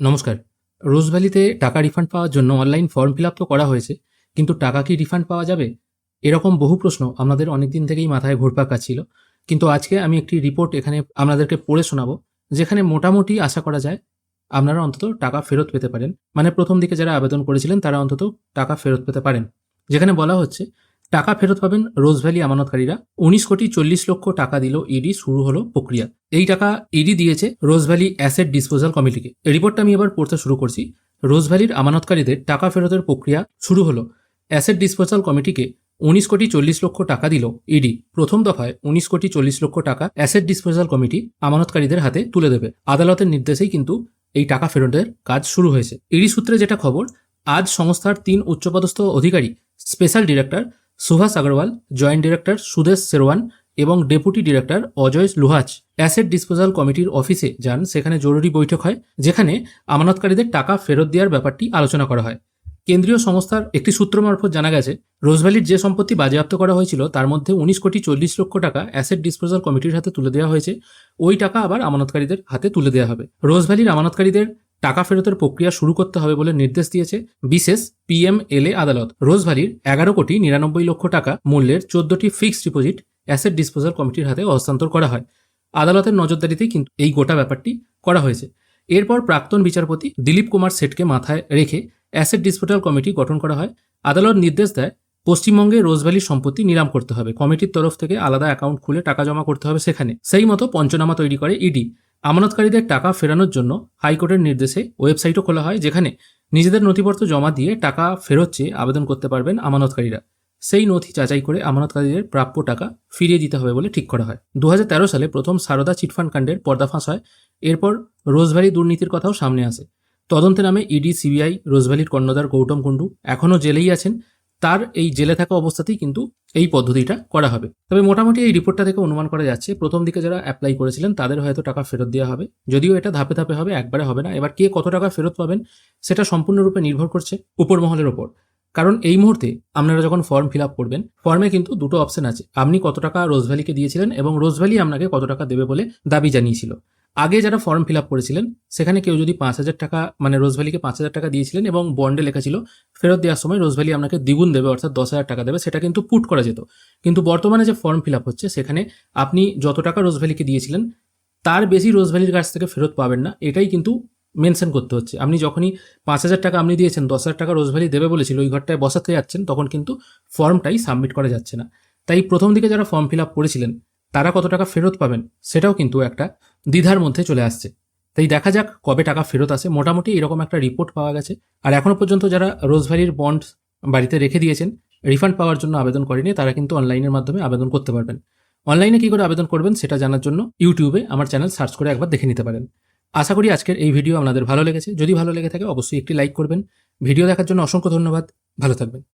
নমস্কার। রোজভ্যালিতে টাকা রিফান্ড পাওয়ার জন্য অনলাইন ফর্ম ফিল আপ তো করা হয়েছে, কিন্তু টাকা কি রিফান্ড পাওয়া যাবে? এরকম বহু প্রশ্ন আপনাদের অনেক দিন থেকেই মাথায় ঘুরপাক খাচ্ছিল, কিন্তু আজকে আমি একটি রিপোর্ট এখানে আপনাদেরকে পড়ে শোনাবো, যেখানে মোটামুটি আশা করা যায় আপনারা অন্তত টাকা ফেরত পেতে পারেন। মানে প্রথম দিকে যারা আবেদন করেছিলেন তারা অন্তত টাকা ফেরত পেতে পারেন। যেখানে বলা হচ্ছে টাকা ফেরত পাবেন রোজভ্যালি আমানতকারীরা। উনিশ কোটি চল্লিশ লক্ষ টাকা দিল ইডি শুরু হলো প্রক্রিয়া। এই টাকা ইডি দিয়েছে রোজভ্যালি অ্যাসেট ডিসপোজাল কমিটিকে। রিপোর্টটা আমি এবার পড়তে শুরু করছি। রোজভ্যালির আমানতকারীদের টাকা ফেরতের প্রক্রিয়া শুরু হলো। অ্যাসেট ডিসপোজাল কমিটিকে উনিশ কোটি চল্লিশ লক্ষ টাকা দিল ইডি প্রথম দফায় উনিশ কোটি চল্লিশ লক্ষ টাকা অ্যাসেট ডিসপোজাল কমিটি আমানতকারীদের হাতে তুলে দেবে। আদালতের নির্দেশেই কিন্তু এই টাকা ফেরতের কাজ শুরু হয়েছে। ইডি সূত্রে যেটা খবর, আজ সংস্থার তিন উচ্চপদস্থ অধিকারী, special director Subhash Agarwal, joint director Sudesh Serwan এবং deputy director Ajay Luhach. Asset disposal কমিটির অফিসে যান, সেখানে জরুরি বৈঠক হয়, যেখানে আমানতকারীদের টাকা ফেরত দেওয়ার ব্যাপারটি আলোচনা করা হয়। কেন্দ্রীয় সংস্থার একটি সূত্র মারফত জানা গেছে, রোজভ্যালির যে সম্পত্তি বাজেয়াপ্ত করা হয়েছিল, তার মধ্যে উনিশ কোটি চল্লিশ লক্ষ টাকা অ্যাসেট ডিসপোজাল কমিটির হাতে তুলে দেওয়া হয়েছে। ওই টাকা আবার আমানতকারীদের হাতে তুলে দেওয়া হবে। রোজভ্যালির আমানতকারীদের টাকা ফেরতের প্রক্রিয়া শুরু করতে হবে বলে নির্দেশ দিয়েছে বিশেষ পিএমএলএ আদালত। রোজভ্যালির এগারো কোটি নিরানব্বই লক্ষ টাকা মূল্যের চোদ্দটি ফিক্সড ডিপোজিট অ্যাসেট ডিসপোজাল কমিটির হাতে হস্তান্তর করা হয়। আদালতের নজরদারিতেই কিন্তু এই গোটা ব্যাপারটি করা হয়েছে। এরপর প্রাক্তন বিচারপতি দিলীপ কুমার সেটকে মাথায় রেখে অ্যাসেট ডিসপোজাল কমিটি গঠন করা হয়। আদালত নির্দেশ দেয়, পশ্চিমবঙ্গে রোজভ্যালির সম্পত্তি নিলাম করতে হবে। কমিটির তরফ থেকে আলাদা অ্যাকাউন্ট খুলে টাকা জমা করতে হবে সেখানে। সেই মতো পঞ্চনামা তৈরি করে ইডি। আমানতকারীদের টাকা ফেরানোর জন্য হাইকোর্টের নির্দেশে ওয়েবসাইটও খোলা হয়, যেখানে নিজেদের নথিপত্র জমা দিয়ে টাকা ফেরত চেয়ে আবেদন করতে পারবেন আমানতকারীরা। সেই নথি যাচাই করে আমানতকারীদের প্রাপ্য টাকা ফিরিয়ে দিতে হবে বলে ঠিক করা হয়। দু হাজার তেরো সালে প্রথম সারদা চিটফান্ড কাণ্ডের পর্দাফাঁস হয়। এরপর রোজভ্যালি দুর্নীতির কথাও সামনে আসে। তদন্তে নামে ইডি, সিবিআই, রোজভ্যালির কর্ণধার গৌতম কুণ্ডু এখনও জেলেই আছেন। তার এই জেলে থাকা অবস্থাতেই কিন্তু এই পদ্ধতিটা করা হবে। তবে মোটামুটি এই রিপোর্টটা থেকে অনুমান করা যাচ্ছে, প্রথম দিকে যারা অ্যাপ্লাই করেছিলেন তাদের হয়তো টাকা ফেরত দেওয়া হবে। যদিও এটা ধাপে ধাপে হবে, একবারে হবে না। এবার কে কত টাকা ফেরত পাবেন, সেটা সম্পূর্ণরূপে নির্ভর করছে উপর মহলের ওপর। কারণ এই মুহূর্তে আপনারা যখন ফর্ম ফিল আপ করবেন ফর্মে কিন্তু দুটো অপশন আছে। আপনি কত টাকা রোজভ্যালিকে দিয়েছিলেন এবং রোজভ্যালি আপনাকে কত টাকা দেবে বলে দাবি জানিয়েছিল। আগে যারা ফর্ম ফিল আপ করেছিলেন, সেখানে কেউ যদি পাঁচ হাজার টাকা মানে রোজভ্যালিকে পাঁচ হাজার টাকা দিয়েছিলেন এবং বন্ডে লেখা ছিল, ফেরত দেওয়ার সময় রোজভ্যালি আপনাকে দ্বিগুণ দেবে, অর্থাৎ দশ হাজার টাকা দেবে, সেটা কিন্তু পুট করা যেত। কিন্তু বর্তমানে যে ফর্ম ফিল আপ হচ্ছে, সেখানে আপনি যত টাকা রোজভ্যালিকে দিয়েছিলেন, তার বেশি রোজভ্যালির কাছ থেকে ফেরত পাবেন না, এটাই কিন্তু মেনশন করতে হচ্ছে। আপনি যখনই পাঁচ হাজার টাকা আপনি দিয়েছেন, দশ হাজার টাকা রোজভ্যালি দেবে বলেছিল, ওই ঘরটায় বসাতে যাচ্ছেন, তখন কিন্তু ফর্মটাই সাবমিট করা যাচ্ছে না। তাই প্রথম দিকে যারা ফর্ম ফিল আপ করেছিলেন, তারা কত টাকা ফেরত পাবেন, সেটাও কিন্তু একটা দ্বিধার মধ্যে চলে আসছে। তাই দেখা যাক কবে টাকা ফেরত আসে। মোটামুটি এরকম একটা রিপোর্ট পাওয়া গেছে। আর এখনও পর্যন্ত যারা রোজভ্যালির বন্ড বাড়িতে রেখে দিয়েছেন রিফান্ড পাওয়ার জন্য আবেদন করেনি, তারা কিন্তু অনলাইনের মাধ্যমে আবেদন করতে পারবেন। অনলাইনে কী করে আবেদন করবেন সেটা জানার জন্য ইউটিউবে আমার চ্যানেল সার্চ করে একবার দেখে নিতে পারেন। আশা করি আজকের এই ভিডিও আপনাদের ভালো লেগেছে। যদি ভালো লেগে থাকে, অবশ্যই একটি লাইক করবেন। ভিডিও দেখার জন্য অসংখ্য ধন্যবাদ। ভালো থাকবেন।